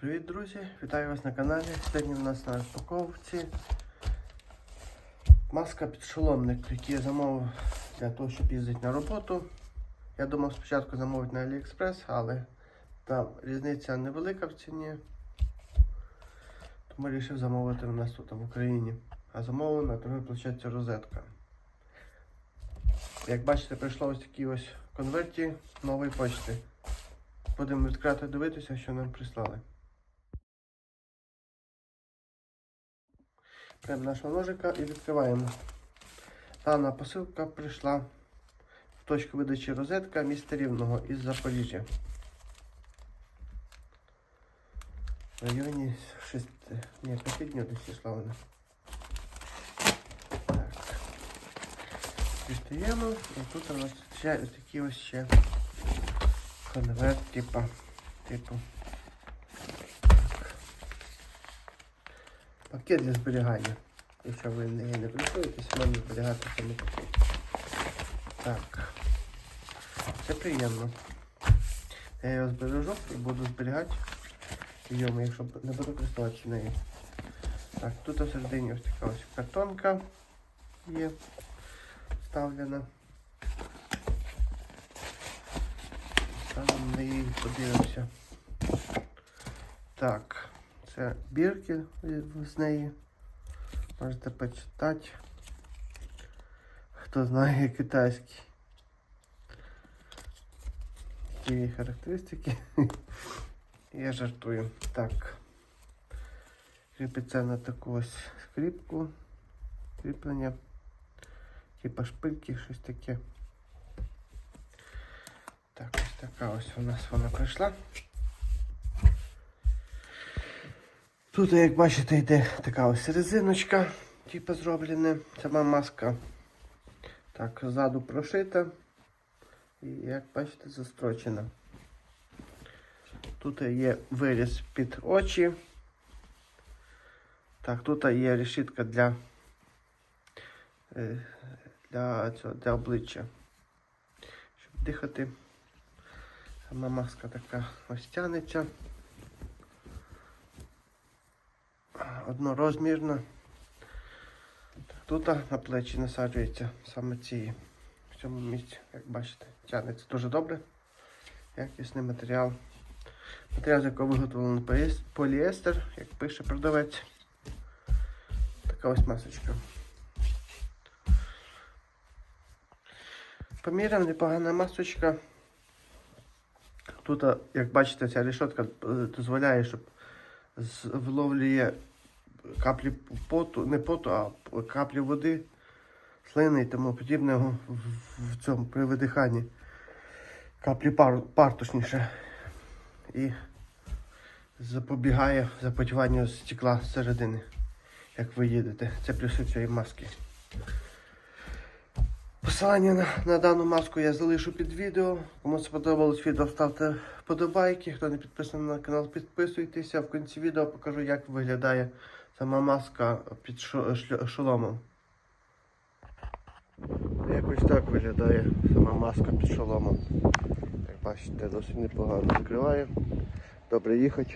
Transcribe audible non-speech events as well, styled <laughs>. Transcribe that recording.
Привіт, друзі! Вітаю вас на каналі. Сьогодні у нас на розпаковці маска підшоломник, який я замовив для того, щоб їздити на роботу. Я думав спочатку замовити на AliExpress, але там різниця невелика в ціні. Тому вирішив замовити у нас тут в Україні. А замовив на торговій площадці розетка. Як бачите, прийшло ось такі ось конверті нової почти. Будемо відкрито дивитися, що нам прислали. Беремо нашого ножика і відкриваємо. Дана посилка прийшла в точку видачі розетка міста Рівного із Запоріжжя. В районі 6, ні, 5 днів десь йшла вона. Дістаємо тут у нас ще ось такі ще конверт, типа, типу. Пакет для зберігання. Якщо ви не, не користуєтеся, можна зберігати саме пакет. Так. Це приємно. Я його збережу і буду зберігати в якщо не буду користуватися нею. Так, тут всередині ось така ось картонка є вставлена. Ставимо на її подивимося. Так, це бірки з неї. Можете почитати. Хто знає китайський. Які її характеристики. <laughs> Я жартую. Так. Кріпиться на таку ось скріпку. Кріплення. Типа шпильки, щось таке. Так, ось така ось у нас вона прийшла. Тут, як бачите, йде така ось резиночка, типу зроблена. Сама маска. Так, ззаду прошита. І як бачите, застрочена. Тут є виріз під очі. Так, тут є решітка для, е, для, цього, для обличчя. Щоб дихати. Сама маска така ось тянеться. Однорозмірна. Тут на плечі насаджується саме ці в цьому місці, як бачите, тягнеться дуже добре. Якісний матеріал. Матеріал, з якого виготовлено поліестер, як пише продавець. Така ось масочка. Поміряв непогана масочка. Тут, як бачите, ця решетка е, дозволяє, щоб вловлює каплі поту, не поту, а каплі води, слини і тому подібного в, в цьому при видиханні. Каплі пар, пар точніше. І запобігає запотіванню стекла зсередини, як ви їдете. Це плюси цієї маски. Посилання на, на дану маску я залишу під відео. Кому сподобалось відео, ставте вподобайки. Хто не підписаний на канал, підписуйтеся. В кінці відео покажу, як виглядає сама маска під шоломом. Якось так виглядає сама маска під шоломом. Як бачите, досить непогано відкриває. Добре їхати.